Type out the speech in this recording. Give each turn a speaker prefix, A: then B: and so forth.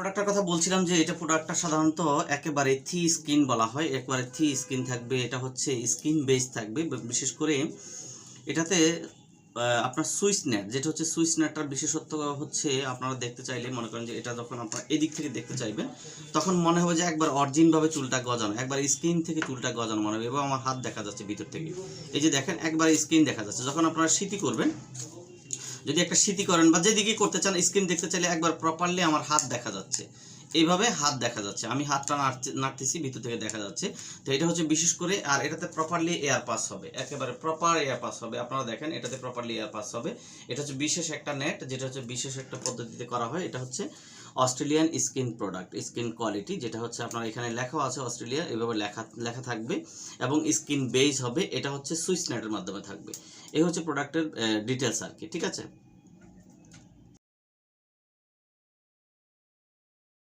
A: প্রোডাক্টের কথা বলছিলাম যে এটা প্রোডাক্টটা সাধারণত একেবারে থি স্কিন বলা হয়। একেবারে থি স্কিন থাকবে, এটা হচ্ছে স্কিন বেস থাকবে। বিশেষ করে এটাতে আপনার সুইচ নেট যেটা হচ্ছে সুইচ নেটটার বিশেষত্ব হচ্ছে আপনারা দেখতে চাইলে মনে করেন যে এটা যখন আপনারা এদিক থেকে দেখতে চাইবেন, তখন মনে হবে যে একবার অরিজিনভাবে চুলটা গজানো, একবার স্কিন থেকে চুলটা গজানো মনে হবে। এবং আমার হাত দেখা যাচ্ছে ভিতর থেকে। এই যে দেখেন, একবার স্কিন দেখা যাচ্ছে। যখন আপনারা স্মৃতি করবেন যদি একটা স্মৃতি করেন বা যেদিকে করতে চান স্ক্রিন দেখতে চাইলে একবার প্রপারলি আমার হাত দেখা যাচ্ছে। এইভাবে হাত দেখা যাচ্ছে। আমি হাতটা নাড়তে- নাড়তেছি, ভিতর থেকে দেখা যাচ্ছে। তো এটা হচ্ছে বিশেষ করে, আর এটাতে প্রপারলি এয়ার পাস হবে। একেবারে প্রপার এয়ার পাস হবে। আপনারা দেখেন, এটাতে প্রপারলি এয়ার পাস হবে। এটা হচ্ছে বিশেষ একটা নেট যেটা হচ্ছে বিশেষ একটা পদ্ধতিতে করা হয়। এটা হচ্ছে Australian skin product, skin quality, যেটা হচ্ছে আপনার এখানে লেখাও আছে অস্ট্রেলিয়া, এভাবে লেখা লেখা থাকবে এবং স্কিন বেস হবে, এটা হচ্ছে সুইচ নেটের মাধ্যমে থাকবে। এই হচ্ছে প্রোডাক্টের ডিটেলস আর কি, ঠিক আছে?